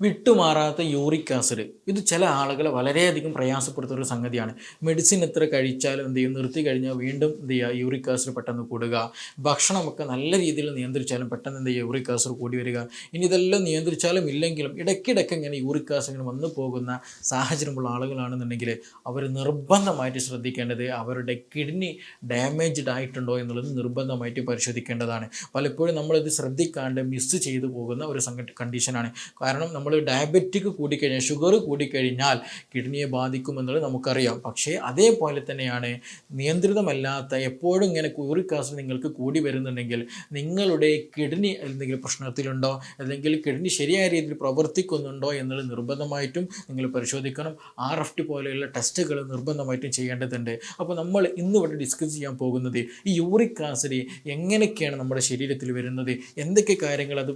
വിട്ടുമാറാത്ത uric acid. ഇത് ചില ആളുകളെ വളരെയധികം പ്രയാസപ്പെടുത്തുന്ന ഒരു സംഗതിയാണ്. മെഡിസിൻ എത്ര കഴിച്ചാലും എന്ത് ചെയ്യും? നിർത്തി കഴിഞ്ഞാൽ വീണ്ടും എന്ത് ചെയ്യുക? യൂറിക് ആസിഡ് പെട്ടെന്ന് കൂടുക. ഭക്ഷണമൊക്കെ നല്ല രീതിയിൽ നിയന്ത്രിച്ചാലും പെട്ടെന്ന് എന്ത് ചെയ്യുക? യൂറിക് ആസിഡ് കൂടി വരിക. ഇനി ഇതെല്ലാം നിയന്ത്രിച്ചാലും ഇല്ലെങ്കിലും ഇടയ്ക്കിടയ്ക്ക് ഇങ്ങനെ യൂറിക് ആസിഡ് വന്നു പോകുന്ന സാഹചര്യമുള്ള ആളുകളാണെന്നുണ്ടെങ്കിൽ അവർ നിർബന്ധമായിട്ട് ശ്രദ്ധിക്കേണ്ടത് അവരുടെ കിഡ്നി ഡാമേജ്ഡ് ആയിട്ടുണ്ടോ എന്നുള്ളത് നിർബന്ധമായിട്ട് പരിശോധിക്കേണ്ടതാണ്. പലപ്പോഴും നമ്മളിത് ശ്രദ്ധിക്കാണ്ട് മിസ് ചെയ്തു പോകുന്ന ഒരു കണ്ടീഷനാണ് കാരണം നമ്മൾ ഡയബറ്റിക് കൂടിക്കഴിഞ്ഞാൽ ഷുഗർ കൂടിക്കഴിഞ്ഞാൽ കിഡ്നിയെ ബാധിക്കുമെന്നുള്ളത് നമുക്കറിയാം. പക്ഷേ അതേപോലെ തന്നെയാണ് നിയന്ത്രിതമല്ലാത്ത എപ്പോഴും ഇങ്ങനെ യൂറിക് ആസിഡ് നിങ്ങൾക്ക് കൂടി വരുന്നുണ്ടെങ്കിൽ നിങ്ങളുടെ കിഡ്നി എന്തെങ്കിലും പ്രശ്നത്തിലുണ്ടോ? അല്ലെങ്കിൽ കിഡ്നി ശരിയായ രീതിയിൽ പ്രവർത്തിക്കുന്നുണ്ടോ എന്നുള്ളത് നിർബന്ധമായിട്ടും നിങ്ങൾ പരിശോധിക്കണം. ആർ എഫ് ടി പോലെയുള്ള ടെസ്റ്റുകൾ നിർബന്ധമായിട്ടും ചെയ്യേണ്ടതുണ്ട്. അപ്പോൾ നമ്മൾ ഇന്നിവിടെ ഡിസ്കസ് ചെയ്യാൻ പോകുന്നത് ഈ യൂറിക് ആസിഡ് എങ്ങനെയൊക്കെയാണ് നമ്മുടെ ശരീരത്തിൽ വരുന്നത്? എന്തൊക്കെ കാര്യങ്ങൾ അത്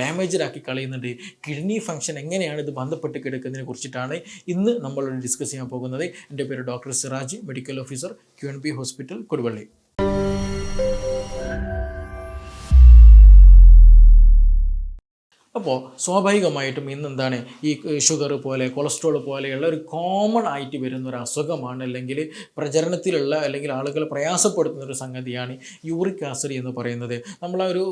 ഡാമേജഡ് ആക്കി കളയുന്നുണ്ട്? കിഡ്നി ഫംഗ്ഷൻ എങ്ങനെയാണ് ഇത് ബന്ധപ്പെട്ട് കിടക്കുന്നതിനെ കുറിച്ചിട്ടാണ് ഇന്ന് നമ്മൾ ഡിസ്കസ് ചെയ്യാൻ പോകുന്നത്. എന്റെ പേര് doctor Siraj medical officer Q N P hospital Koduvally. അപ്പോൾ സ്വാഭാവികമായിട്ടും ഇന്ന് എന്താണ് ഈ ഷുഗർ പോലെ കൊളസ്ട്രോൾ പോലെയുള്ള ഒരു കോമൺ ആയിട്ട് വരുന്ന ഒരു അസുഖമാണ് അല്ലെങ്കിൽ പ്രചരണത്തിലുള്ള അല്ലെങ്കിൽ ആളുകൾ പ്രയാസപ്പെടുത്തുന്ന ഒരു സംഗതിയാണ് യൂറിക് ആസിഡ് എന്ന് പറയുന്നത്. നമ്മൾ ഒരു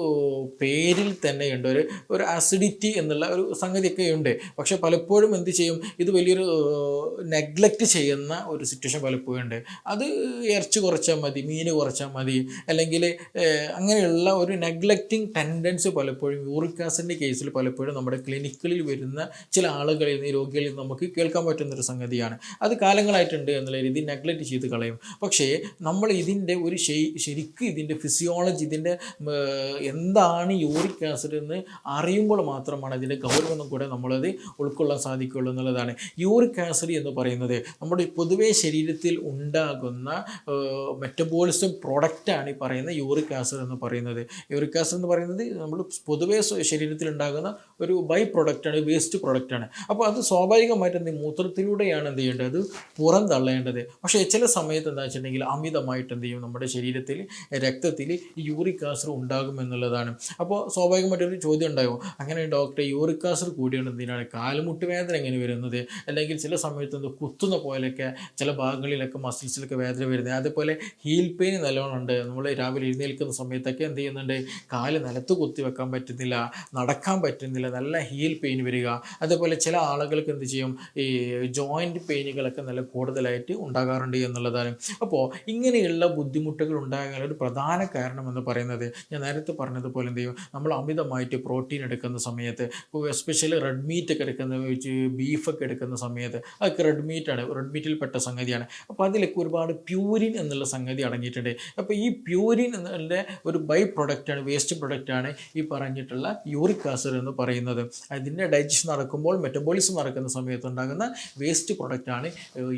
പേരിൽ തന്നെ ഉണ്ട്. ഒരു ഒരു ആസിഡിറ്റി എന്നുള്ള ഒരു സംഗതിയൊക്കെ ഉണ്ട്. പക്ഷെ പലപ്പോഴും എന്ത് ചെയ്യും? ഇത് വലിയൊരു നെഗ്ലക്റ്റ് ചെയ്യുന്ന ഒരു സിറ്റുവേഷൻ പലപ്പോഴും ഉണ്ട്. അത് ഇറച്ചി കുറച്ചാൽ മതി മീൻ കുറച്ചാൽ മതി അല്ലെങ്കിൽ അങ്ങനെയുള്ള ഒരു നെഗ്ലക്റ്റിംഗ് ടെൻഡൻസി പലപ്പോഴും യൂറിക് ആസിഡിന്റെ കേസിൽ പലപ്പോഴും നമ്മുടെ ക്ലിനിക്കുകളിൽ വരുന്ന ചില ആളുകളിൽ നിന്ന് രോഗികളിൽ നിന്ന് നമുക്ക് കേൾക്കാൻ പറ്റുന്ന ഒരു സംഗതിയാണ്. അത് കാലങ്ങളായിട്ടുണ്ട് എന്നുള്ള രീതി നെഗ്ലക്റ്റ് ചെയ്ത് കളയും. പക്ഷേ നമ്മൾ ഇതിന്റെ ഒരു ശരി ശരിക്കും ഇതിന്റെ ഫിസിയോളജി ഇതിന്റെ എന്താണ് യൂറിക് ആസിഡ് എന്ന് അറിയുമ്പോൾ മാത്രമാണ് ഇതിന്റെ ഗൗരവം കൂടെ നമ്മളത് ഉൾക്കൊള്ളാൻ സാധിക്കുള്ളൂ എന്നുള്ളതാണ്. യൂറിക് ആസിഡ് എന്ന് പറയുന്നത് നമ്മുടെ പൊതുവേ ശരീരത്തിൽ ഉണ്ടാകുന്ന മെറ്റബോളിസം പ്രൊഡക്റ്റാണ് ഈ പറയുന്ന യൂറിക് ആസിഡ് എന്ന് പറയുന്നത്. യൂറിക് ആസിഡ് എന്ന് പറയുന്നത് നമ്മൾ പൊതുവേ ശരീരത്തിൽ ഉണ്ടാകുന്ന ഒരു ബൈ പ്രൊഡക്റ്റാണ് വേസ്റ്റ് പ്രൊഡക്റ്റാണ് അപ്പോൾ അത് സ്വാഭാവികമായിട്ട് എന്ത് മൂത്രത്തിലൂടെയാണ് എന്ത് ചെയ്യേണ്ടത്? അത് പുറം തള്ളേണ്ടത്. പക്ഷേ ചില സമയത്ത് എന്താ വെച്ചിട്ടുണ്ടെങ്കിൽ അമിതമായിട്ട് എന്ത് ചെയ്യും? നമ്മുടെ ശരീരത്തിൽ രക്തത്തിൽ യൂറിക് ആസിഡ് ഉണ്ടാകും എന്നുള്ളതാണ്. അപ്പോൾ സ്വാഭാവികമായിട്ടൊരു ചോദ്യം ഉണ്ടാകും. അങ്ങനെ ഡോക്ടറെ യൂറിക് ആസിഡ് കൂടിയാണ് എന്തിനാണ് കാലുമുട്ട് വേദന എങ്ങനെ വരുന്നത്? അല്ലെങ്കിൽ ചില സമയത്ത് എന്ത് കുത്തുന്ന പോലെയൊക്കെ ചില ഭാഗങ്ങളിലൊക്കെ മസിൽസിലൊക്കെ വേദന വരുന്നത്. അതേപോലെ ഹീൽ പെയിൻ നല്ലോണം ഉണ്ട്. നമ്മൾ രാവിലെ എഴുന്നേൽക്കുന്ന സമയത്തൊക്കെ എന്ത് ചെയ്യുന്നുണ്ട്? കാൽ നിലത്ത് കുത്തി വെക്കാൻ പറ്റുന്നില്ല. നടക്കാൻ പറ്റുന്നില്ല. നല്ല ഹീൽ പെയിൻ വരിക. അതേപോലെ ചില ആളുകൾക്ക് എന്ത് ചെയ്യും? ഈ ജോയിന്റ് പെയിനുകളൊക്കെ നല്ല കൂടുതലായിട്ട് ഉണ്ടാകാറുണ്ട് എന്നുള്ളതാണ്. അപ്പോൾ ഇങ്ങനെയുള്ള ബുദ്ധിമുട്ടുകൾ ഉണ്ടാകാൻ ഒരു പ്രധാന കാരണം എന്ന് പറയുന്നത് ഞാൻ നേരത്തെ പറഞ്ഞതുപോലെ എന്ത് ചെയ്യും? നമ്മൾ അമിതമായിട്ട് പ്രോട്ടീൻ എടുക്കുന്ന സമയത്ത് എസ്പെഷ്യലി റെഡ് മീറ്റ് ഒക്കെ എടുക്കുന്ന ബീഫൊക്കെ എടുക്കുന്ന സമയത്ത് അതൊക്കെ റെഡ് മീറ്റാണ് റെഡ് മീറ്റിൽ പെട്ട സംഗതിയാണ്. അപ്പോൾ അതിലൊക്കെ ഒരുപാട് പ്യൂരിൻ എന്നുള്ള സംഗതി അടങ്ങിയിട്ടുണ്ട്. അപ്പോൾ ഈ പ്യൂരിൻ എന്നുള്ള ഒരു ബൈ പ്രൊഡക്റ്റാണ് വേസ്റ്റ് പ്രൊഡക്റ്റാണ് ഈ പറഞ്ഞിട്ടുള്ള യൂറിക് ആസിഡ് എന്ന് പറയുന്നത്. അതിന്റെ ഡൈജഷൻ നടക്കുമ്പോൾ മെറ്റബോളിസം നടക്കുന്ന സമയത്ത് ഉണ്ടാകുന്ന വേസ്റ്റ് പ്രൊഡക്റ്റാണ്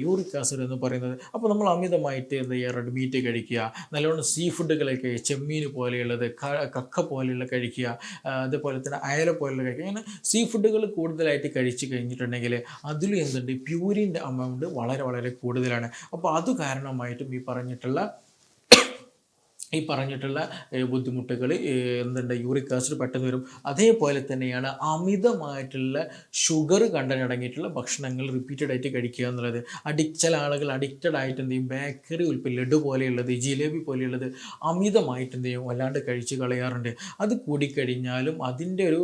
യൂറിക് ആസിഡ് എന്ന് പറയുന്നത്. അപ്പോൾ നമ്മൾ അമിതമായിട്ട് എന്താ ചെയ്യുക? റെഡ് മീറ്റ് കഴിക്കുക. നല്ലവണ്ണം സീ ഫുഡുകളൊക്കെ ചെമ്മീൻ പോലെയുള്ളത് കക്ക പോലെയുള്ള കഴിക്കുക. അതേപോലെ തന്നെ അയല പോലെയുള്ള കഴിക്കുക. അങ്ങനെ സീ ഫുഡുകൾ കൂടുതലായിട്ട് കഴിച്ചു കഴിഞ്ഞിട്ടുണ്ടെങ്കിൽ അതിലും എന്തുണ്ട്? പ്യൂരിന്റെ അമൗണ്ട് വളരെ വളരെ കൂടുതലാണ്. അപ്പോൾ അത് കാരണമായിട്ടും ഈ പറഞ്ഞിട്ടുള്ള ഈ പറഞ്ഞിട്ടുള്ള ബുദ്ധിമുട്ടുകൾ എന്തുണ്ട് യൂറിക് ആസിഡ് പെട്ടെന്ന് വരും. അതേപോലെ തന്നെയാണ് അമിതമായിട്ടുള്ള ഷുഗർ കണ്ടന്റ് അടങ്ങിയിട്ടുള്ള ഭക്ഷണങ്ങൾ റിപ്പീറ്റഡ് ആയിട്ട് കഴിക്കുക എന്നുള്ളത്. അഡിക്റ്റ് ആളുകൾ അഡിക്റ്റഡ് ആയിട്ട് എന്ത് ചെയ്യും? ബേക്കറി ഉൽപ്പന്ന ലഡു പോലെയുള്ളത് ജിലേബി പോലെയുള്ളത് അമിതമായിട്ട് എന്ത് ചെയ്യും? വല്ലാണ്ട് കഴിച്ച് കളയാറുണ്ട്. അത് കൂടിക്കഴിഞ്ഞാലും അതിന്റെ ഒരു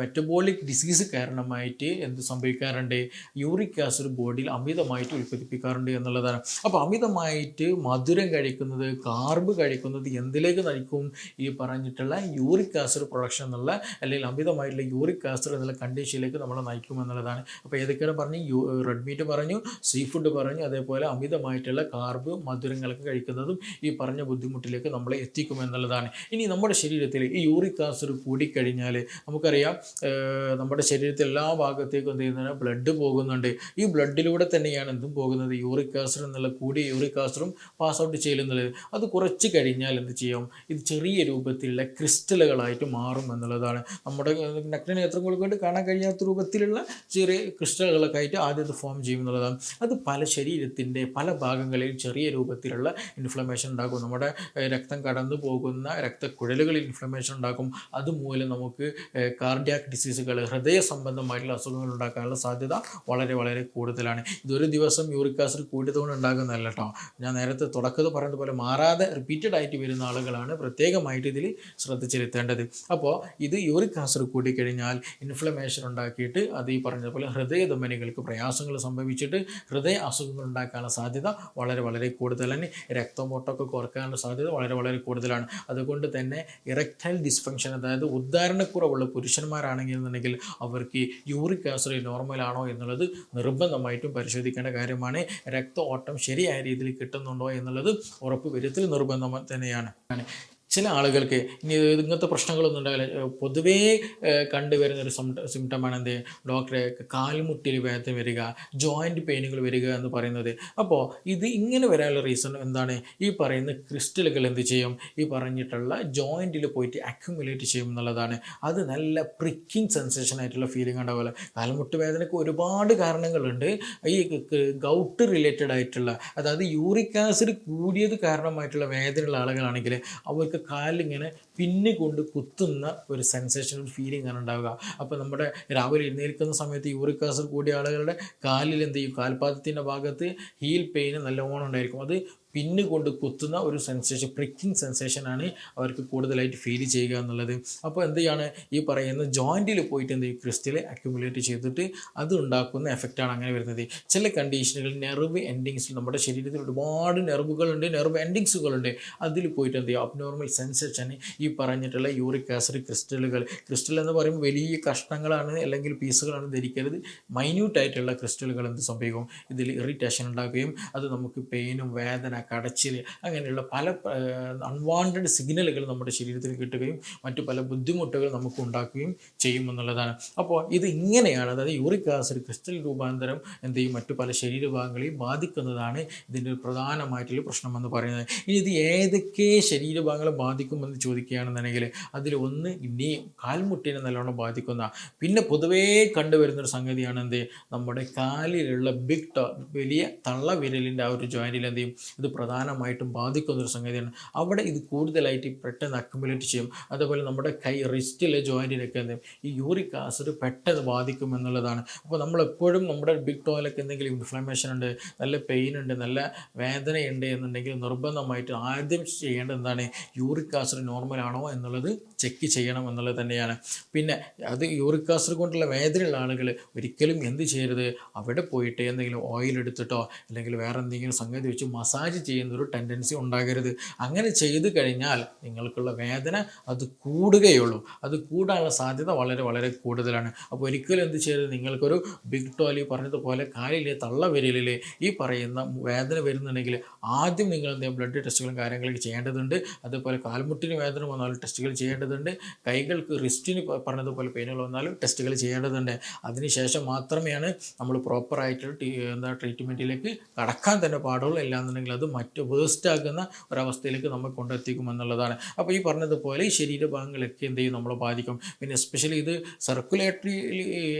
മെറ്റബോളിക് ഡിസീസ് കാരണമായിട്ട് എന്ത് സംഭവിക്കാറുണ്ട്? യൂറിക് ആസിഡ് ബോഡിയിൽ അമിതമായിട്ട് ഉൽപ്പാദിപ്പിക്കാറുണ്ട് എന്നുള്ളതാണ്. അപ്പോൾ അമിതമായിട്ട് മധുരം കഴിക്കുന്നത് കാർബ് കഴിക്കുന്നത് എന്തിലേക്ക് നയിക്കും? ഈ പറഞ്ഞിട്ടുള്ള യൂറിക് ആസിഡ് പ്രൊഡക്ഷൻ എന്നുള്ള അല്ലെങ്കിൽ അമിതമായിട്ടുള്ള യൂറിക് ആസിഡ് എന്നുള്ള കണ്ടീഷനിലേക്ക് നമ്മളെ നയിക്കും എന്നുള്ളതാണ്. അപ്പോൾ ഏതൊക്കെയാണ് പറഞ്ഞു? യു റെഡ് മീറ്റ് പറഞ്ഞു സീ ഫുഡ് പറഞ്ഞു അതേപോലെ അമിതമായിട്ടുള്ള കാർബ് മധുരങ്ങളൊക്കെ കഴിക്കുന്നതും ഈ പറഞ്ഞ ബുദ്ധിമുട്ടിലേക്ക് നമ്മളെ എത്തിക്കും എന്നുള്ളതാണ്. ഇനി നമ്മുടെ ശരീരത്തിൽ ഈ യൂറിക് ആസിഡ് കൂടിക്കഴിഞ്ഞാൽ നമുക്കറിയാം നമ്മുടെ ശരീരത്തിൽ എല്ലാ ഭാഗത്തേക്കും എന്ത് ചെയ്യുന്നത് ബ്ലഡ് പോകുന്നുണ്ട്. ഈ ബ്ലഡിലൂടെ തന്നെയാണ് എന്തും പോകുന്നത്? യൂറിക് ആസിഡ് എന്നുള്ള കൂടിയ യൂറിക് ആസിഡും പാസ് ഔട്ട് ചെയ്യുന്നത്. അത് കുറച്ച് കഴിഞ്ഞാൽ കഴിഞ്ഞാൽ എന്ത് ചെയ്യും? ഇത് ചെറിയ രൂപത്തിലുള്ള ക്രിസ്റ്റലുകളായിട്ട് മാറും എന്നുള്ളതാണ്. നമ്മുടെ നഗ്നനേത്രങ്ങൾക്ക് വേണ്ടി കാണാൻ കഴിയാത്ത രൂപത്തിലുള്ള ചെറിയ ക്രിസ്റ്റലുകളൊക്കെ ആയിട്ട് ആദ്യം ഫോം ചെയ്യും എന്നുള്ളതാണ്. അത് പല ശരീരത്തിന്റെ പല ഭാഗങ്ങളിൽ ചെറിയ രൂപത്തിലുള്ള ഇൻഫ്ലമേഷൻ ഉണ്ടാക്കും. നമ്മുടെ രക്തം കടന്നു പോകുന്ന രക്തക്കുഴലുകളിൽ ഇൻഫ്ലമേഷൻ ഉണ്ടാക്കും. അതുമൂലം നമുക്ക് കാർഡിയാക് ഡിസീസുകൾ ഹൃദയ സംബന്ധമായിട്ടുള്ള അസുഖങ്ങൾ ഉണ്ടാക്കാനുള്ള സാധ്യത വളരെ വളരെ കൂടുതലാണ്. ഇതൊരു ദിവസം യൂറിക് ആസിഡ് കൂടിയതുകൊണ്ട് ഉണ്ടാകുന്നതല്ല കേട്ടോ ഞാൻ നേരത്തെ തുടക്കത്തിൽ പറഞ്ഞതുപോലെ പോലെ മാറാതെ റിപ്പീറ്റഡ് ആയിട്ട് വരുന്ന ആളുകളാണ് പ്രത്യേകമായിട്ട് ഇതിൽ ശ്രദ്ധ ചെലുത്തേണ്ടത്. അപ്പോൾ ഇത് യൂറിക് ആസിഡ് കൂടിക്കഴിഞ്ഞാൽ ഇൻഫ്ലമേഷൻ ഉണ്ടാക്കിയിട്ട് അത് ഈ പറഞ്ഞതുപോലെ ഹൃദയധമനികൾക്ക് പ്രയാസങ്ങൾ സംഭവിച്ചിട്ട് ഹൃദയ അസുഖങ്ങൾ ഉണ്ടാക്കാനുള്ള സാധ്യത വളരെ വളരെ കൂടുതലാണ്. രക്തമോട്ടമൊക്കെ കുറക്കാനുള്ള സാധ്യത വളരെ വളരെ കൂടുതലാണ്. അതുകൊണ്ട് തന്നെ ഇറക്ടൈൽ ഡിസ്ഫങ്ഷൻ അതായത് ഉദ്ധാരണക്കുറവുള്ള പുരുഷന്മാരാണെങ്കിൽ എന്നുണ്ടെങ്കിൽ അവർക്ക് യൂറിക് ആസിഡ് നോർമൽ ആണോ എന്നുള്ളത് നിർബന്ധമായിട്ടും പരിശോധിക്കേണ്ട കാര്യമാണ്. രക്ത ഓട്ടം ശരിയായ രീതിയിൽ കിട്ടുന്നുണ്ടോ എന്നുള്ളത് ഉറപ്പ് വരുത്തൽ നിർബന്ധം തന്നെയാണ് ചില ആളുകൾക്ക് ഇനി ഇങ്ങനത്തെ പ്രശ്നങ്ങളൊന്നും ഉണ്ടാവില്ല. പൊതുവേ കണ്ടുവരുന്നൊരു സിംറ്റമാണ് എന്ത്? ഡോക്ടറെ കാൽമുട്ടിൽ വേദന വരിക ജോയിന്റ് പെയിനുകൾ വരിക എന്ന് പറയുന്നത്. അപ്പോൾ ഇത് ഇങ്ങനെ വരാനുള്ള റീസൺ എന്താണ്? ഈ പറയുന്ന ക്രിസ്റ്റലുകൾ എന്ത് ചെയ്യും? ഈ പറഞ്ഞിട്ടുള്ള ജോയിന്റിൽ പോയിട്ട് അക്യുമുലേറ്റ് ചെയ്യും എന്നുള്ളതാണ്. അത് നല്ല പ്രിക്കിങ് സെൻസേഷൻ ആയിട്ടുള്ള ഫീലിംഗ് ഉണ്ടാവില്ല കാൽമുട്ട് വേദനയ്ക്ക് ഒരുപാട് കാരണങ്ങളുണ്ട്. ഈ ഗൗട്ട് റിലേറ്റഡ് ആയിട്ടുള്ള അതായത് യൂറിക് ആസിഡ് കൂടിയത് കാരണമായിട്ടുള്ള വേദനയുള്ള ആളുകളാണെങ്കിൽ അവർക്ക് കാലിങ്ങനെ പിന്നി കൊണ്ട് കുത്തുന്ന ഒരു സെൻസേഷൻ ഒരു ഫീലിംഗ് ആണ് ഉണ്ടാവുക. അപ്പോൾ നമ്മുടെ രാവിലെ എഴുന്നേൽക്കുന്ന സമയത്ത് യൂറിക് ആസിഡ് കൂടിയ ആളുകളുടെ കാലിൽ എന്ത് ചെയ്യും? കാൽപാദത്തിന്റെ ഭാഗത്ത് ഹീൽ പെയിന് നല്ലോണം ഉണ്ടായിരിക്കും. അത് പിന്ന് കൊണ്ട് കുത്തുന്ന ഒരു സെൻസേഷൻ പ്രിക്കിങ് സെൻസേഷനാണ് അവർക്ക് കൂടുതലായിട്ട് ഫീൽ ചെയ്യുക എന്നുള്ളത്. അപ്പോൾ എന്ത് ചെയ്യാണ് ഈ പറയുന്ന ജോയിന്റിൽ പോയിട്ട് എന്ത് ചെയ്യും? ക്രിസ്റ്റൽ അക്യുമുലേറ്റ് ചെയ്തിട്ട് അത് ഉണ്ടാക്കുന്ന എഫക്റ്റാണ് അങ്ങനെ വരുന്നത്. ചില കണ്ടീഷനുകൾ നെർവ് എൻഡിങ്സിൽ നമ്മുടെ ശരീരത്തിൽ ഒരുപാട് നെർവുകളുണ്ട് നെർവ് എൻഡിങ്സുകളുണ്ട് അതിൽ പോയിട്ട് എന്ത് ചെയ്യും? അബ്നോർമൽ സെൻസേഷൻ ഈ പറഞ്ഞിട്ടുള്ള യൂറിക് ആസിഡ് ക്രിസ്റ്റലുകൾ ക്രിസ്റ്റൽ എന്ന് പറയുമ്പോൾ വലിയ കഷ്ണങ്ങളാണ് അല്ലെങ്കിൽ പീസുകളാണ് ധരിക്കരുത്. മൈന്യൂട്ടായിട്ടുള്ള ക്രിസ്റ്റലുകൾ എന്ത് സംഭവിക്കും? ഇതിൽ ഇറിറ്റേഷൻ ഉണ്ടാക്കുകയും അത് നമുക്ക് പെയിനും വേദന കടച്ചിൽ അങ്ങനെയുള്ള പല അൺവാണ്ടഡ് സിഗ്നലുകൾ നമ്മുടെ ശരീരത്തിൽ കിട്ടുകയും മറ്റു പല ബുദ്ധിമുട്ടുകൾ നമുക്ക് ഉണ്ടാക്കുകയും ചെയ്യുമെന്നുള്ളതാണ് അപ്പോൾ ഇത് ഇങ്ങനെയാണ് അതായത് യൂറിക് ആസിഡ് ക്രിസ്റ്റൽ രൂപാന്തരം എന്ത് ചെയ്യും? മറ്റു പല ശരീരഭാഗങ്ങളെയും ബാധിക്കുന്നതാണ് ഇതിന്റെ ഒരു പ്രധാനമായിട്ടുള്ള പ്രശ്നമെന്ന് പറയുന്നത്. ഇനി ഇത് ഏതൊക്കെ ശരീരഭാഗങ്ങളെ ബാധിക്കുമെന്ന് ചോദിക്കുകയാണെന്നുണ്ടെങ്കിൽ അതിൽ ഒന്ന് ഇനി കാൽമുട്ടിനെ നല്ലോണം ബാധിക്കുന്ന പിന്നെ പൊതുവേ കണ്ടുവരുന്നൊരു സംഗതിയാണ് എന്ത് നമ്മുടെ കാലിലുള്ള ബിഗ് ടോ വലിയ തള്ള വിരലിന്റെ ആ ഒരു ജോയിന്റിൽ എന്ത് ചെയ്യും? ഇത് പ്രധാനമായിട്ടും ബാധിക്കുന്ന ഒരു സംഗതിയാണ്. അവിടെ ഇത് കൂടുതലായിട്ട് പെട്ടെന്ന് അക്യുമുലേറ്റ് ചെയ്യും. അതേപോലെ നമ്മുടെ കൈ റിസ്റ്റിലെ ജോയിന്റിലൊക്കെ എന്ത് ഈ യൂറിക് ആസിഡ് പെട്ടെന്ന് ബാധിക്കും എന്നുള്ളതാണ്. അപ്പോൾ നമ്മൾ എപ്പോഴും നമ്മുടെ ബിഗ് ടോയിലൊക്കെ എന്തെങ്കിലും ഇൻഫ്ലമേഷൻ ഉണ്ട് നല്ല പെയിൻ ഉണ്ട് നല്ല വേദനയുണ്ട് എന്നുണ്ടെങ്കിൽ നിർബന്ധമായിട്ട് ആദ്യം ചെയ്യേണ്ടത് എന്താണ്? യൂറിക് ആസിഡ് നോർമൽ ആണോ എന്നുള്ളത് ചെക്ക് ചെയ്യണം എന്നുള്ളത് തന്നെയാണ്. പിന്നെ അത് യൂറിക് ആസിഡ് കൊണ്ടുള്ള വേദനയുള്ള ആളുകൾ ഒരിക്കലും എന്ത് ചെയ്യരുത്? അവിടെ പോയിട്ട് എന്തെങ്കിലും ഓയിൽ എടുത്തിട്ടോ അല്ലെങ്കിൽ വേറെ എന്തെങ്കിലും സംഗതി വെച്ച് മസാജ് ചെയ്യുന്ന ഒരു ടെൻഡൻസി ഉണ്ടാകരുത്. അങ്ങനെ ചെയ്തു കഴിഞ്ഞാൽ നിങ്ങൾക്കുള്ള വേദന അത് കൂടുകയുള്ളൂ. അത് കൂടാനുള്ള സാധ്യത വളരെ വളരെ കൂടുതലാണ്. അപ്പോൾ ഒരിക്കലും എന്ത് ചെയ്യരുത്? നിങ്ങൾക്കൊരു ബിഗ് ടോലി പറഞ്ഞതുപോലെ കാലിലെ തള്ള വിരലിലെ ഈ പറയുന്ന വേദന വരുന്നുണ്ടെങ്കിൽ ആദ്യം നിങ്ങൾ എന്ത് ബ്ലഡ് ടെസ്റ്റുകളും കാര്യങ്ങളൊക്കെ ചെയ്യേണ്ടതുണ്ട്. അതുപോലെ കാൽമുട്ടിന് വേദന വന്നാലും ടെസ്റ്റുകൾ ചെയ്യേണ്ടതുണ്ട്. കൈകൾക്ക് റിസ്റ്റിന് പറഞ്ഞതുപോലെ പെയിനുകൾ വന്നാലും ടെസ്റ്റുകൾ ചെയ്യേണ്ടതുണ്ട്. അതിനുശേഷം മാത്രമേയാണ് നമ്മൾ പ്രോപ്പറായിട്ട് എന്താ ട്രീറ്റ്മെന്റിലേക്ക് കടക്കാൻ തന്നെ പാടുള്ളൂ. അല്ലാന്നുണ്ടെങ്കിൽ അത് മറ്റ് വേസ്റ്റ് ആകുന്ന ഒരവസ്ഥയിലേക്ക് നമ്മൾ കൊണ്ടെത്തിക്കും എന്നുള്ളതാണ്. അപ്പോൾ ഈ പറഞ്ഞതുപോലെ ഈ ശരീരഭാഗങ്ങളൊക്കെ എന്ത് ചെയ്യും? നമ്മളെ ബാധിക്കും. പിന്നെ എസ്പെഷ്യലി ഇത് സർക്കുലേറ്ററി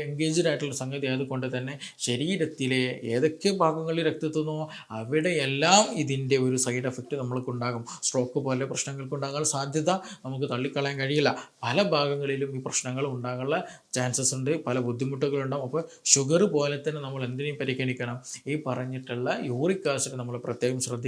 എൻഗേജ്ഡ് ആയിട്ടുള്ള സംഗതി ആയതുകൊണ്ട് തന്നെ ശരീരത്തിലെ ഏതൊക്കെ ഭാഗങ്ങളിൽ രക്തത്തുന്നോ അവിടെയെല്ലാം ഇതിന്റെ ഒരു സൈഡ് എഫക്റ്റ് നമ്മൾക്കുണ്ടാകും സ്ട്രോക്ക് പോലെ പ്രശ്നങ്ങൾക്ക് ഉണ്ടാകാൻ സാധ്യത നമുക്ക് തള്ളിക്കളയാൻ കഴിയില്ല. പല ഭാഗങ്ങളിലും ഈ പ്രശ്നങ്ങൾ ഉണ്ടാകാനുള്ള ചാൻസസ് ഉണ്ട്. പല ബുദ്ധിമുട്ടുകളുണ്ടാകും അപ്പോൾ ഷുഗർ പോലെ തന്നെ നമ്മൾ എന്തിനേയും പരിഗണിക്കണം? ഈ പറഞ്ഞിട്ടുള്ള യൂറിക് ആസിഡ് നമ്മൾ പ്രത്യേകം ശ്രദ്ധിക്കണം.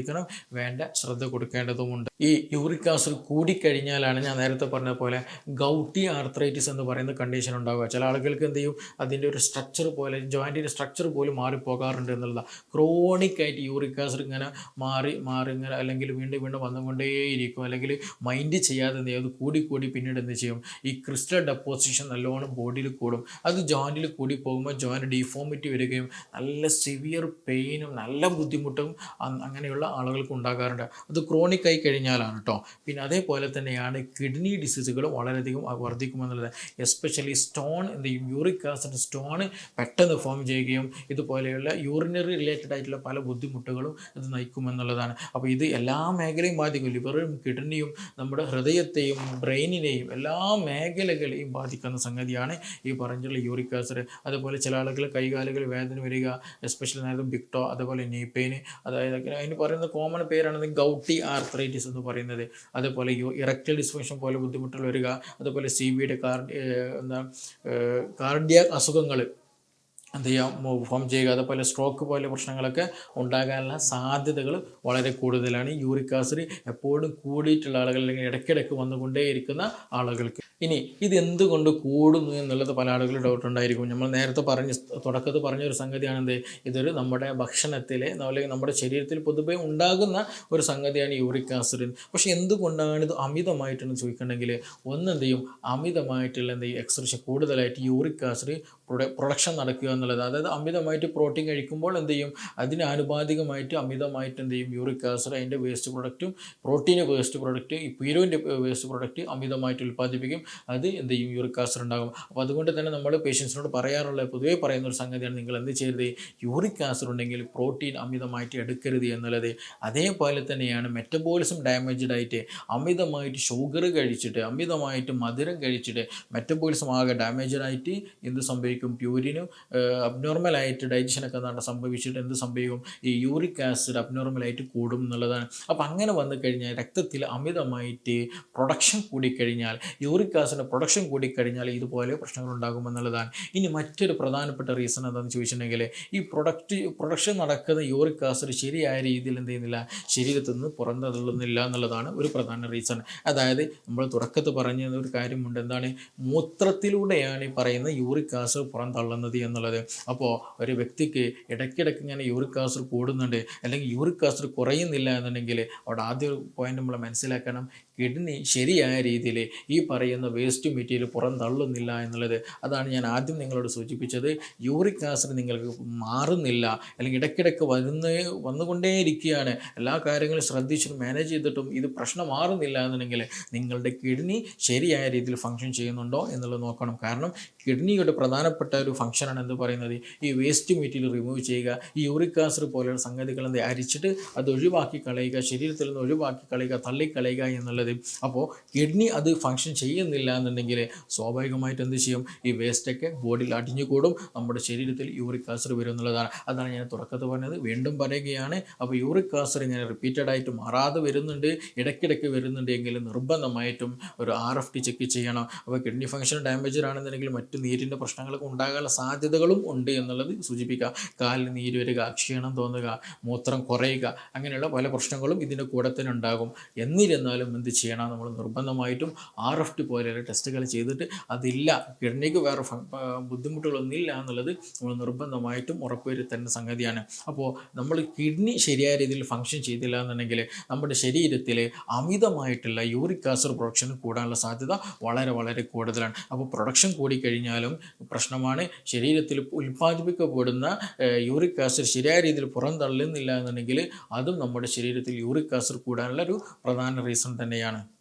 വേണ്ട ശ്രദ്ധ കൊടുക്കേണ്ടതുമുണ്ട്. ഈ യൂറിക് ആസിഡ് കൂടിക്കഴിഞ്ഞാലാണ് ഞാൻ നേരത്തെ പറഞ്ഞ പോലെ ഗൗട്ടി ആർത്രൈറ്റിസ് എന്ന് പറയുന്ന കണ്ടീഷൻ ഉണ്ടാവുക. ചില ആളുകൾക്ക് എന്ത് ചെയ്യും? അതിന്റെ ഒരു സ്ട്രക്ചർ പോലെ ജോയിന്റിന്റെ സ്ട്രക്ചർ പോലും മാറിപ്പോകാറുണ്ട് എന്നുള്ളതാണ് ക്രോണിക് ആയിട്ട് യൂറിക് ആസിഡ് ഇങ്ങനെ മാറി മാറി ഇങ്ങനെ അല്ലെങ്കിൽ വീണ്ടും വീണ്ടും വന്നുകൊണ്ടേയിരിക്കും. അല്ലെങ്കിൽ മൈൻഡ് ചെയ്യാതെ എന്ത് ചെയ്യും? അത് കൂടി കൂടി പിന്നീട് എന്ത് ചെയ്യും? ഈ ക്രിസ്റ്റൽ ഡെപ്പോസിഷൻ നല്ലോണം ബോഡിയിൽ കൂടും. അത് ജോയിന്റിൽ കൂടി പോകുമ്പോൾ ജോയിന്റ് ഡിഫോമിറ്റി വരികയും നല്ല സിവിയർ പെയിനും നല്ല ബുദ്ധിമുട്ടും അങ്ങനെയുള്ള ഉള്ള ആളുകൾക്ക് ഉണ്ടാകാറുണ്ട്. അത് ക്രോണിക് ആയി കഴിഞ്ഞാലാണ് കേട്ടോ പിന്നെ അതേപോലെ തന്നെയാണ് കിഡ്നി ഡിസീസുകൾ വളരെയധികം വർദ്ധിക്കുമെന്നുള്ളത്. എസ്പെഷ്യലി സ്റ്റോൺ എന്ത് ചെയ്യും? യൂറിക് ആസിഡ് സ്റ്റോൺ പെട്ടെന്ന് ഫോം ചെയ്യുകയും ഇതുപോലെയുള്ള യൂറിനറി റിലേറ്റഡ് ആയിട്ടുള്ള പല ബുദ്ധിമുട്ടുകളും ഇത് നയിക്കുമെന്നുള്ളതാണ്. അപ്പോൾ ഇത് എല്ലാ മേഖലയും ബാധിക്കും. ലിവറും കിഡ്നിയും നമ്മുടെ ഹൃദയത്തെയും ബ്രെയിനിനെയും എല്ലാ മേഖലകളെയും ബാധിക്കുന്ന സംഗതിയാണ് ഈ പറഞ്ഞിട്ടുള്ള യൂറിക് ആസിഡ് അതുപോലെ ചില ആളുകൾ കൈകാലുകൾ വേദന വരിക എസ്പെഷ്യലി നേരത്തെ ബിക്ടോ അതുപോലെ നീ പെയിൻ അതായത് അതിന് പറയുന്ന കോമൺ പേരാണ് ഗൗട്ടി ആർത്രൈറ്റിസ് എന്ന് പറയുന്നത്. അതുപോലെ ഇറക്റ്റൽ ഡിസ്ഫങ്ഷൻ പോലെ ബുദ്ധിമുട്ടുകൾ വരിക അതുപോലെ സി ബിയുടെ കാർഡി എന്താ കാർഡിയാക് അസുഖങ്ങൾ എന്ത് ചെയ്യാം? ഫോം ചെയ്യുക. അതുപോലെ സ്ട്രോക്ക് പോലെ പ്രശ്നങ്ങളൊക്കെ ഉണ്ടാകാനുള്ള സാധ്യതകൾ വളരെ കൂടുതലാണ്. യൂറിക് ആസിഡ് എപ്പോഴും കൂടിയിട്ടുള്ള ആളുകൾ അല്ലെങ്കിൽ ഇടയ്ക്കിടയ്ക്ക് വന്നുകൊണ്ടേയിരിക്കുന്ന ആളുകൾക്ക്. ഇനി ഇത് എന്തുകൊണ്ട് കൂടുന്നു എന്നുള്ളത് പല ആളുകളും ഡൗട്ട് ഉണ്ടായിരിക്കും. നമ്മൾ നേരത്തെ പറഞ്ഞ തുടക്കത്തിൽ പറഞ്ഞൊരു സംഗതിയാണ് എന്ത് ഇതൊരു നമ്മുടെ ഭക്ഷണത്തിലെ അല്ലെങ്കിൽ നമ്മുടെ ശരീരത്തിൽ പൊതുവെ ഉണ്ടാകുന്ന ഒരു സംഗതിയാണ് യൂറിക് ആസിഡ്. പക്ഷേ എന്തുകൊണ്ടാണ് ഇത് അമിതമായിട്ടെന്ന് ചോദിക്കണമെങ്കിൽ ഒന്ന് എന്ത് ചെയ്യും അമിതമായിട്ടുള്ള എന്ത് ചെയ്യും എക്സ്പ്രഷൻ കൂടുതലായിട്ട് യൂറിക് ആസിഡ് പ്രൊഡക്ഷൻ നടക്കുക എന്നുള്ളത്. അതായത് അമിതമായിട്ട് പ്രോട്ടീൻ കഴിക്കുമ്പോൾ എന്ത് ചെയ്യും? അതിന് ആനുപാതികമായിട്ട് അമിതമായിട്ട് എന്ത് ചെയ്യും? യൂറിക് ആസിഡ് അതിന്റെ വേസ്റ്റ് പ്രൊഡക്റ്റും പ്രോട്ടീന്റെ വേസ്റ്റ് പ്രൊഡക്റ്റ് ഈ പീരോന്റെ വേസ്റ്റ് പ്രൊഡക്റ്റ് അമിതമായിട്ട് ഉൽപ്പാദിപ്പിക്കും. അത് എന്ത് ചെയ്യും? യൂറിക് ആസിഡ് ഉണ്ടാകും. അപ്പോൾ അതുകൊണ്ട് തന്നെ നമ്മൾ പേഷ്യൻസിനോട് പറയാറുള്ള പൊതുവേ പറയുന്ന ഒരു സംഗതിയാണ് നിങ്ങൾ എന്ത് ചെയ്യരുത്? യൂറിക് ആസിഡ് ഉണ്ടെങ്കിൽ പ്രോട്ടീൻ അമിതമായിട്ട് എടുക്കരുത് എന്നുള്ളത്. അതേപോലെ തന്നെയാണ് മെറ്റബോളിസം ഡാമേജ്ഡ് ആയിട്ട് അമിതമായിട്ട് ഷുഗർ കഴിച്ചിട്ട് അമിതമായിട്ട് മധുരം കഴിച്ചിട്ട് മെറ്റബോളിസം ആകെ ഡാമേജ്ഡ് ആയിട്ട് എന്ത് സംഭവിക്കും? പ്യൂരിനും അബ്നോർമലായിട്ട് ഡൈജഷനൊക്കെ എന്താണ് സംഭവിച്ചിട്ട് എന്ത് സംഭവിക്കും? ഈ യൂറിക് ആസിഡ് അബ്നോർമലായിട്ട് കൂടും എന്നുള്ളതാണ്. അപ്പോൾ അങ്ങനെ വന്നു കഴിഞ്ഞാൽ രക്തത്തിൽ അമിതമായിട്ട് പ്രൊഡക്ഷൻ കൂടിക്കഴിഞ്ഞാൽ യൂറിക് ആസിഡിന്റെ പ്രൊഡക്ഷൻ കൂടിക്കഴിഞ്ഞാൽ ഇതുപോലെ പ്രശ്നങ്ങൾ ഉണ്ടാകുമെന്നുള്ളതാണ് ഇനി മറ്റൊരു പ്രധാനപ്പെട്ട റീസൺ എന്താണെന്ന് ചോദിച്ചിട്ടുണ്ടെങ്കിൽ ഈ പ്രൊഡക്റ്റ് പ്രൊഡക്ഷൻ നടക്കുന്ന യൂറിക് ആസിഡ് ശരിയായ രീതിയിൽ എന്ത് ചെയ്യുന്നില്ല ശരീരത്തിൽ നിന്ന് പുറന്തള്ളുന്നില്ല എന്നുള്ളതാണ് ഒരു പ്രധാന റീസൺ അതായത് നമ്മൾ തുടക്കത്ത് പറഞ്ഞ ഒരു കാര്യമുണ്ട്. എന്താണ്? മൂത്രത്തിലൂടെയാണ് ഈ പറയുന്ന യൂറിക് ആസിഡ് പുറന്തള്ളുന്നത് എന്നുള്ളത്. അപ്പോൾ ഒരു വ്യക്തിക്ക് ഇടയ്ക്കിടയ്ക്ക് ഇങ്ങനെ യൂറിക് ആസിഡ് കൂടുന്നുണ്ട് അല്ലെങ്കിൽ യൂറിക് ആസിഡ് കുറയുന്നില്ല എന്നുണ്ടെങ്കിൽ അവിടെ ആദ്യ പോയിന്റ് നമ്മൾ മനസ്സിലാക്കണം കിഡ്നി ശരിയായ രീതിയിൽ ഈ പറയുന്ന വേസ്റ്റ് മെറ്റീരിയൽ പുറം തള്ളുന്നില്ല എന്നുള്ളത് അതാണ് ഞാൻ ആദ്യം നിങ്ങളോട് സൂചിപ്പിച്ചത്. യൂറിക് ആസിഡ് നിങ്ങൾക്ക് മാറുന്നില്ല. അല്ലെങ്കിൽ ഇടയ്ക്കിടയ്ക്ക് വരുന്ന വന്നുകൊണ്ടേയിരിക്കുകയാണ്. എല്ലാ കാര്യങ്ങളും ശ്രദ്ധിച്ച് മാനേജ് ചെയ്തിട്ടും ഇത് പ്രശ്നം മാറുന്നില്ല എന്നുണ്ടെങ്കിൽ നിങ്ങളുടെ കിഡ്നി ശരിയായ രീതിയിൽ ഫങ്ഷൻ ചെയ്യുന്നുണ്ടോ എന്നുള്ളത് നോക്കണം. കാരണം കിഡ്നിയുടെ പ്രധാനപ്പെട്ട ഒരു ഫംഗ്ഷനാണ് എന്ന് പറയുന്നത് ഈ വേസ്റ്റ് മെറ്റീരിയൽ റിമൂവ് ചെയ്യുക. ഈ യൂറിക് ആസിഡ് പോലെയുള്ള സംഗതികൾ എന്ത് അരിച്ചിട്ട് അത് ഒഴിവാക്കി കളയുക. ശരീരത്തിൽ നിന്ന് ഒഴിവാക്കി കളയുക തള്ളിക്കളയുക എന്നുള്ളത് അപ്പോൾ കിഡ്നി അത് ഫങ്ഷൻ ചെയ്യുന്നില്ല എന്നുണ്ടെങ്കിൽ സ്വാഭാവികമായിട്ട് എന്ത് ചെയ്യും? ഈ വേസ്റ്റൊക്കെ ബോഡിയിൽ അടിഞ്ഞു കൂടും. നമ്മുടെ ശരീരത്തിൽ യൂറിക് ആസിഡ് വരും എന്നുള്ളതാണ്. അതാണ് ഞാൻ തുടക്കത്തിൽ പറഞ്ഞത്. വീണ്ടും പറയുകയാണ്. അപ്പോൾ യൂറിക് ആസിഡ് ഇങ്ങനെ റിപ്പീറ്റഡ് ആയിട്ട് മാറാതെ വരുന്നുണ്ട്. ഇടയ്ക്കിടയ്ക്ക് വരുന്നുണ്ട് എങ്കിൽ നിർബന്ധമായിട്ടും ഒരു ആർ എഫ് ടി ചെക്ക് ചെയ്യണം. അപ്പോൾ കിഡ്നി ഫങ്ഷൻ ഡാമേജ് ആണെന്നുണ്ടെങ്കിൽ മറ്റു നീരിന്റെ പ്രശ്നങ്ങളൊക്കെ ഉണ്ടാകാനുള്ള സാധ്യതകളും ഉണ്ട് എന്നുള്ളത് സൂചിപ്പിക്കുക. കാലിൽ നീര് വരിക ക്ഷീണം തോന്നുക മൂത്രം കുറയുക അങ്ങനെയുള്ള പല പ്രശ്നങ്ങളും ഇതിന്റെ കൂടെ തന്നെ ഉണ്ടാകും. എന്നിരുന്നാലും എന്ത് ചെയ്യണം. നമ്മൾ നിർബന്ധമായിട്ടും ആർ എഫ് ടി പോലെയുള്ള ടെസ്റ്റുകൾ ചെയ്തിട്ട് അതില്ല. കിഡ്നിക്ക് വേറെ ബുദ്ധിമുട്ടുകളൊന്നുമില്ല എന്നുള്ളത് നമ്മൾ നിർബന്ധമായിട്ടും ഉറപ്പുവരുത്തേണ്ട സംഗതിയാണ്. അപ്പോൾ നമ്മൾ കിഡ്നി ശരിയായ രീതിയിൽ ഫങ്ഷൻ ചെയ്തില്ല എന്നുണ്ടെങ്കിൽ നമ്മുടെ ശരീരത്തിൽ അമിതമായിട്ടുള്ള യൂറിക് ആസിഡ് പ്രൊഡക്ഷൻ കൂടാനുള്ള സാധ്യത വളരെ വളരെ കൂടുതലാണ്. അപ്പോൾ പ്രൊഡക്ഷൻ കൂടിക്കഴിഞ്ഞാലും പ്രശ്നമാണ്. ശരീരത്തിൽ ഉൽപ്പാദിപ്പിക്കപ്പെടുന്ന യൂറിക് ആസിഡ് ശരിയായ രീതിയിൽ പുറന്തള്ളുന്നില്ല എന്നുണ്ടെങ്കിൽ അതും നമ്മുടെ ശരീരത്തിൽ യൂറിക് ആസിഡ് കൂടാനുള്ള ഒരു പ്രധാന റീസൺ തന്നെയാണ്. தேவையான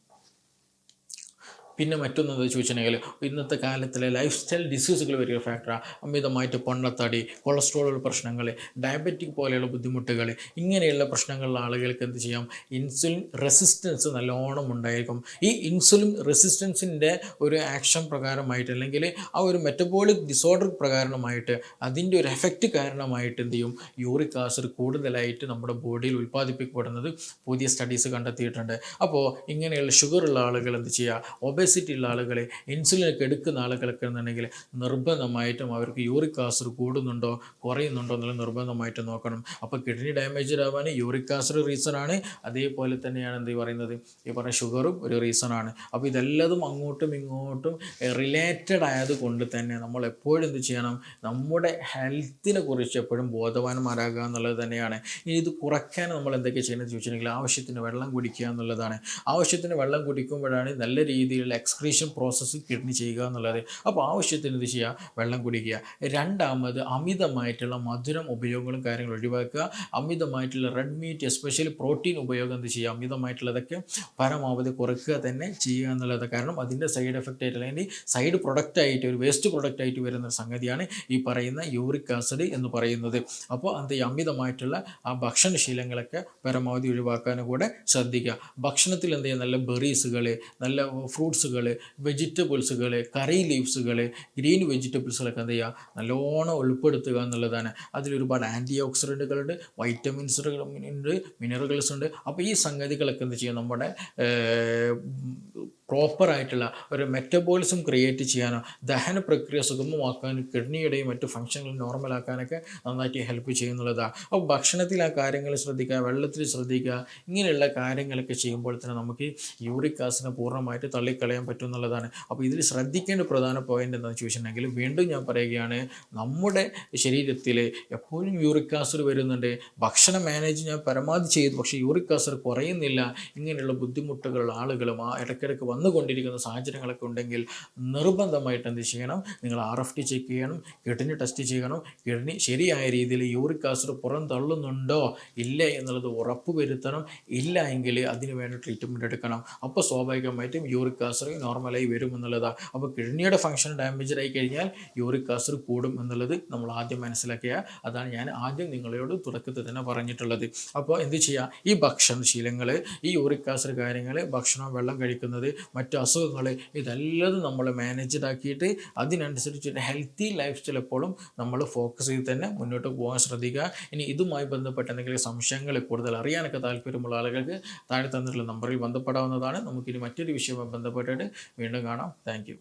പിന്നെ മറ്റൊന്ന് എന്താ ചോദിച്ചിട്ടുണ്ടെങ്കിൽ ഇന്നത്തെ കാലത്തിലെ ലൈഫ് സ്റ്റൈൽ ഡിസീസുകൾ വലിയ ഫാക്ടറാണ് അമിതമായിട്ട് പൊണ്ണത്തടി കൊളസ്ട്രോൾ പ്രശ്നങ്ങൾ ഡയബറ്റിക് പോലെയുള്ള ബുദ്ധിമുട്ടുകൾ ഇങ്ങനെയുള്ള പ്രശ്നങ്ങളുള്ള ആളുകൾക്ക് എന്ത് ചെയ്യാം? ഇൻസുലിൻ റെസിസ്റ്റൻസ് നല്ലോണം ഉണ്ടായിരിക്കും. ഈ ഇൻസുലിൻ റെസിസ്റ്റൻസിന്റെ ഒരു ആക്ഷൻ പ്രകാരമായിട്ട് അല്ലെങ്കിൽ ആ ഒരു മെറ്റബോളിക് ഡിസോർഡർ പ്രകാരമായിട്ട് അതിന്റെ ഒരു എഫക്റ്റ് കാരണമായിട്ട് എന്ത് ചെയ്യും? യൂറിക് ആസിഡ് കൂടുതലായിട്ട് നമ്മുടെ ബോഡിയിൽ ഉൽപ്പാദിപ്പിക്കപ്പെടുന്നത് പുതിയ സ്റ്റഡീസ് കണ്ടെത്തിയിട്ടുണ്ട്. അപ്പോൾ ഇങ്ങനെയുള്ള ഷുഗറുള്ള ആളുകൾ എന്ത് ചെയ്യുക? ഒബേസിറ്റി ഉള്ള ആളുകളെ ഇൻസുലിനൊക്കെ എടുക്കുന്ന ആളുകളൊക്കെ എന്നുണ്ടെങ്കിൽ നിർബന്ധമായിട്ടും അവർക്ക് യൂറിക് ആസിഡ് കൂടുന്നുണ്ടോ കുറയുന്നുണ്ടോ എന്നുള്ളത് നിർബന്ധമായിട്ട് നോക്കണം. അപ്പോൾ കിഡ്നി ഡാമേജ് ആവാൻ യൂറിക് ആസിഡ് റീസൺ ആണ്. അതേപോലെ തന്നെയാണ് എന്ത് പറയുന്നത്? ഈ പറഞ്ഞ ഷുഗറും ഒരു റീസൺ ആണ്. അപ്പോൾ ഇതെല്ലതും അങ്ങോട്ടും ഇങ്ങോട്ടും റിലേറ്റഡ് ആയതുകൊണ്ട് തന്നെ നമ്മൾ എപ്പോഴും എന്ത് ചെയ്യണം? നമ്മുടെ ഹെൽത്തിനെ കുറിച്ച് എപ്പോഴും ബോധവാന്മാരാകുക എന്നുള്ളത് തന്നെയാണ്. ഇനി ഇത് കുറയ്ക്കാൻ നമ്മൾ എന്തൊക്കെ ചെയ്യണമെന്ന് ചോദിച്ചിട്ടുണ്ടെങ്കിൽ ആവശ്യത്തിന് വെള്ളം കുടിക്കുക എന്നുള്ളതാണ്. ആവശ്യത്തിന് വെള്ളം കുടിക്കുമ്പോഴാണ് നല്ല രീതിയിൽ എക്സ്ക്രീഷൻ പ്രോസസ്സ് കിഡ്നി ചെയ്യുക എന്നുള്ളത്. അപ്പോൾ ആവശ്യത്തിന് എന്ത് ചെയ്യുക? വെള്ളം കുടിക്കുക. രണ്ടാമത് അമിതമായിട്ടുള്ള മധുരം ഉപയോഗങ്ങളും കാര്യങ്ങളും ഒഴിവാക്കുക. അമിതമായിട്ടുള്ള റെഡ് മീറ്റ് എസ്പെഷ്യലി പ്രോട്ടീൻ ഉപയോഗം എന്ത് ചെയ്യുക? അമിതമായിട്ടുള്ളതൊക്കെ പരമാവധി കുറയ്ക്കുക തന്നെ ചെയ്യുക എന്നുള്ളത്. കാരണം അതിന്റെ സൈഡ് എഫക്റ്റ് ആയിട്ട് അല്ലെങ്കിൽ സൈഡ് പ്രൊഡക്റ്റ് ആയിട്ട് ഒരു വേസ്റ്റ് പ്രൊഡക്റ്റ് ആയിട്ട് വരുന്ന സംഗതിയാണ് ഈ പറയുന്ന യൂറിക് ആസിഡ് എന്ന് പറയുന്നത്. അപ്പോൾ അത് അമിതമായിട്ടുള്ള ആ ഭക്ഷണശീലങ്ങളൊക്കെ പരമാവധി ഒഴിവാക്കാനും കൂടെ ശ്രദ്ധിക്കുക. ഭക്ഷണത്തിൽ എന്ത് ചെയ്യുക? നല്ല ബെറീസുകൾ നല്ല ഫ്രൂട്ട്സുകൾ വെജിറ്റബിൾസുകൾ കറി ലീവ്സുകൾ ഗ്രീൻ വെജിറ്റബിൾസുകളൊക്കെ എന്ത് ചെയ്യുക? നല്ലോണം ഉൾപ്പെടുത്തുക എന്നുള്ളതാണ്. അതിലൊരുപാട് ആന്റി ഓക്സിഡന്റുകളുണ്ട് വൈറ്റമിൻസുകൾ ഉണ്ട് മിനറൽസ് ഉണ്ട് അപ്പോൾ ഈ സംഗതികളൊക്കെ എന്ത് ചെയ്യുക? നമ്മുടെ പ്രോപ്പറായിട്ടുള്ള ഒരു മെറ്റബോളിസം ക്രിയേറ്റ് ചെയ്യാനോ ദഹന പ്രക്രിയ സുഗമമാക്കാനും കിഡ്നിയുടെയും മറ്റു ഫംഗ്ഷനുകൾ നോർമലാക്കാനൊക്കെ നന്നായിട്ട് ഹെൽപ്പ് ചെയ്യുന്നുള്ളതാണ് അപ്പോൾ ഭക്ഷണത്തിൽ ആ കാര്യങ്ങൾ ശ്രദ്ധിക്കുക വെള്ളത്തിൽ ശ്രദ്ധിക്കുക ഇങ്ങനെയുള്ള കാര്യങ്ങളൊക്കെ ചെയ്യുമ്പോൾ തന്നെ നമുക്ക് യൂറിക് ആസിനെ പൂർണമായിട്ട് തള്ളിക്കളയാൻ പറ്റും എന്നുള്ളതാണ്. അപ്പോൾ ഇതിൽ ശ്രദ്ധിക്കേണ്ട പ്രധാന പോയിന്റ് എന്താണെന്ന് ചോദിച്ചിട്ടുണ്ടെങ്കിൽ വീണ്ടും ഞാൻ പറയുകയാണ് നമ്മുടെ ശരീരത്തിൽ എപ്പോഴും യൂറിക് ആസിഡ് വരുന്നുണ്ട്. ഭക്ഷണം മാനേജ് ഞാൻ പരമാവധി ചെയ്തു പക്ഷേ യൂറിക് ആസിഡ് കുറയുന്നില്ല. ഇങ്ങനെയുള്ള ബുദ്ധിമുട്ടുകളുള്ള ആളുകളും ആ ഇടയ്ക്കിടയ്ക്ക് വന്നുകൊണ്ടിരിക്കുന്ന സാഹചര്യങ്ങളൊക്കെ ഉണ്ടെങ്കിൽ നിർബന്ധമായിട്ട് എന്ത് ചെയ്യണം? നിങ്ങൾ ആർ എഫ് ടി ചെക്ക് ചെയ്യണം കിഡ്നി ടെസ്റ്റ് ചെയ്യണം. കിഡ്നി ശരിയായ രീതിയിൽ യൂറിക് ആസിഡ് പുറം തള്ളുന്നുണ്ടോ? ഇല്ല എന്നുള്ളത് ഉറപ്പ് വരുത്തണം. ഇല്ല എങ്കിൽ അതിന് വേണ്ട ട്രീറ്റ്മെന്റ് എടുക്കണം. അപ്പോൾ സ്വാഭാവികമായിട്ടും യൂറിക് ആസിഡ് നോർമലായി വരും എന്നുള്ളതാണ് അപ്പോൾ കിഡ്നിയുടെ ഫംഗ്ഷൻ ഡാമേജ് ആയി കഴിഞ്ഞാൽ യൂറിക് ആസിഡ് കൂടും എന്നുള്ളത് നമ്മൾ ആദ്യം മനസ്സിലാക്കിയ അതാണ് ഞാൻ ആദ്യം നിങ്ങളോട് തുടക്കത്തിൽ തന്നെ പറഞ്ഞിട്ടുള്ളത്. അപ്പോൾ എന്ത് ചെയ്യുക ഈ ഭക്ഷണശീലങ്ങൾ ഈ യൂറിക് ആസിഡ് കാര്യങ്ങൾ ഭക്ഷണം വെള്ളം കഴിക്കുന്നത് മറ്റു അസുഖങ്ങൾ ഇതെല്ലാം നമ്മൾ മാനേജ്ഡ് ആക്കിയിട്ട് അതിനനുസരിച്ച് ഒരു ഹെൽത്തി ലൈഫ് സ്റ്റൈൽ എപ്പോഴും നമ്മൾ ഫോക്കസ് ചെയ്ത് തന്നെ മുന്നോട്ട് പോകാൻ ശ്രദ്ധിക്കുക. ഇനി ഇതുമായി ബന്ധപ്പെട്ട എന്തെങ്കിലും സംശയങ്ങൾ കൂടുതൽ അറിയാനൊക്കെ താല്പര്യമുള്ള ആളുകൾക്ക് താഴെ തന്നിട്ടുള്ള നമ്പറിൽ ബന്ധപ്പെടാവുന്നതാണ്. നമുക്കിനി മറ്റൊരു വിഷയവുമായി ബന്ധപ്പെട്ടിട്ട് വീണ്ടും കാണാം. താങ്ക്